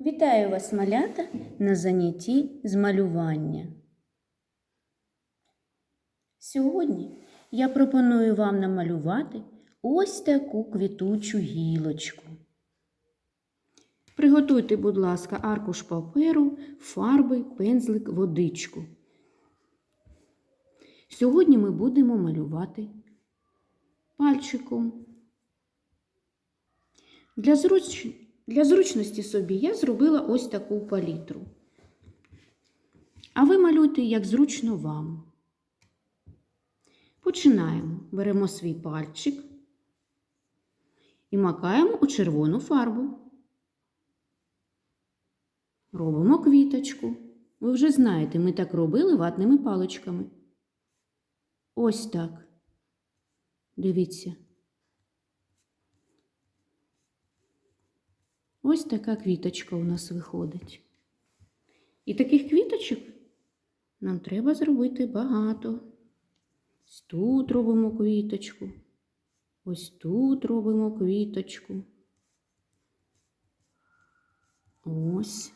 Вітаю вас, малята, на занятті з малювання. Сьогодні я пропоную вам намалювати ось таку квітучу гілочку. Приготуйте, будь ласка, аркуш паперу, фарби, пензлик, водичку. Сьогодні ми будемо малювати пальчиком. Для, зруч... Для зручності собі я зробила ось таку палітру. А ви малюйте, як зручно вам. Починаємо. Беремо свій пальчик і макаємо у червону фарбу. Робимо квіточку. Ви вже знаєте, ми так робили ватними паличками. Ось так. Дивіться. Ось така квіточка у нас виходить. І таких квіточок нам треба зробити багато. Ось тут робимо квіточку. Ось тут робимо квіточку. Ось.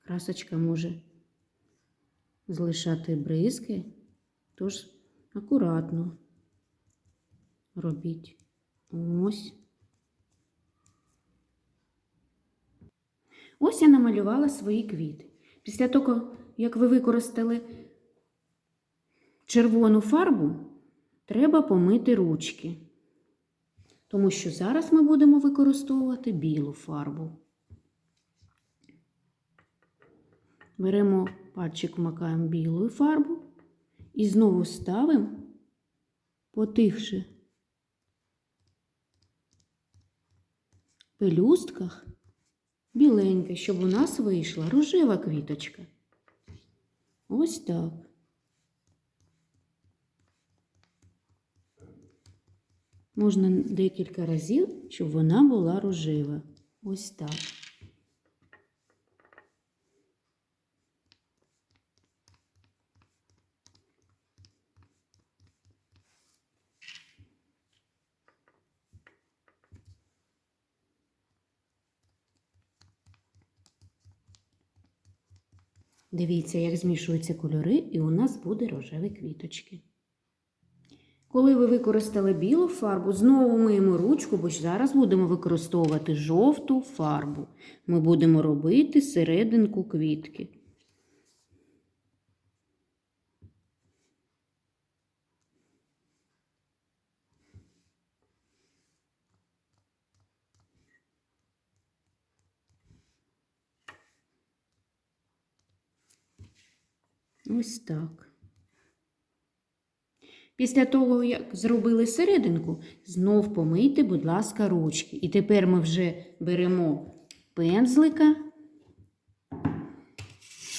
Красочка може залишати бризки, тож акуратно робіть. Ось. Ось я намалювала свої квіти. Після того, як ви використали червону фарбу, треба помити ручки, тому що зараз ми будемо використовувати білу фарбу. Беремо пальчик, вмикаємо білу фарбу і знову ставимо по тих пелюстках біленьке, щоб у нас вийшла рожева квіточка. Ось так. Можна декілька разів, щоб вона була рожева. Ось так. Дивіться, як змішуються кольори, і у нас буде рожеві квіточки. Коли ви використали білу фарбу, знову миємо ручку, бо зараз будемо використовувати жовту фарбу. Ми будемо робити серединку квітки. Ось так. Після того, як зробили серединку, знов помийте, будь ласка, ручки. І тепер ми вже беремо пензлика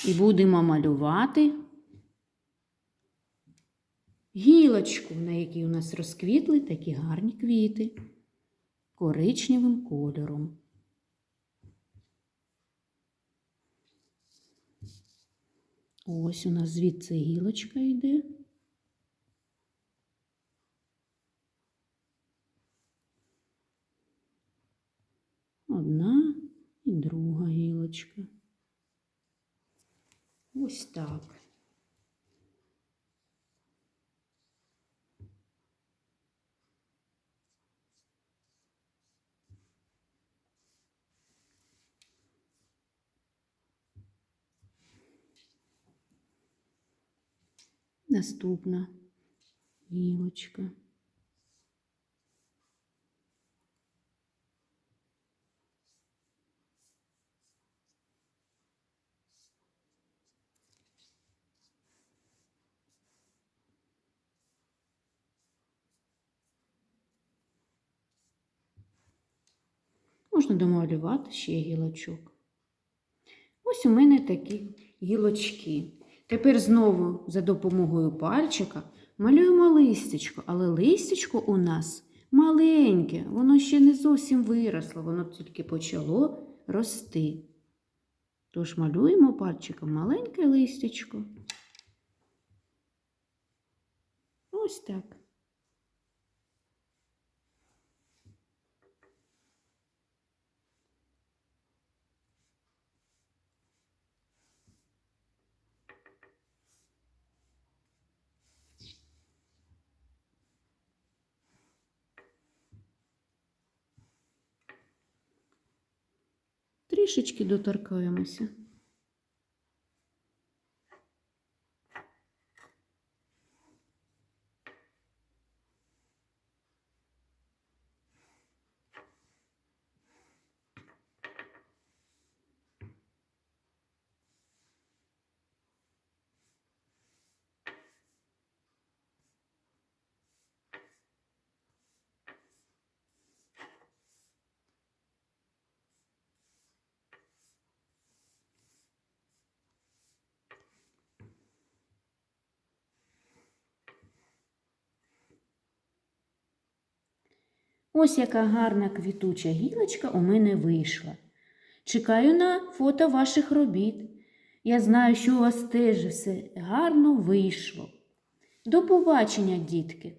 і будемо малювати гілочку, на якій у нас розквітли такі гарні квіти коричневим кольором. Ось у нас звідси гілочка йде. Одна і друга гілочка. Ось так. Наступна гілочка. Можна домалювати ще гілочок. Ось у мене такі гілочки. Тепер знову за допомогою пальчика малюємо листечко, але листечко у нас маленьке, воно ще не зовсім виросло, воно тільки почало рости. Тож малюємо пальчиком маленьке листечко. Ось так. Трішечки доторкаємося. Ось яка гарна квітуча гілочка у мене вийшла. Чекаю на фото ваших робіт. Я знаю, що у вас теж все гарно вийшло. До побачення, дітки!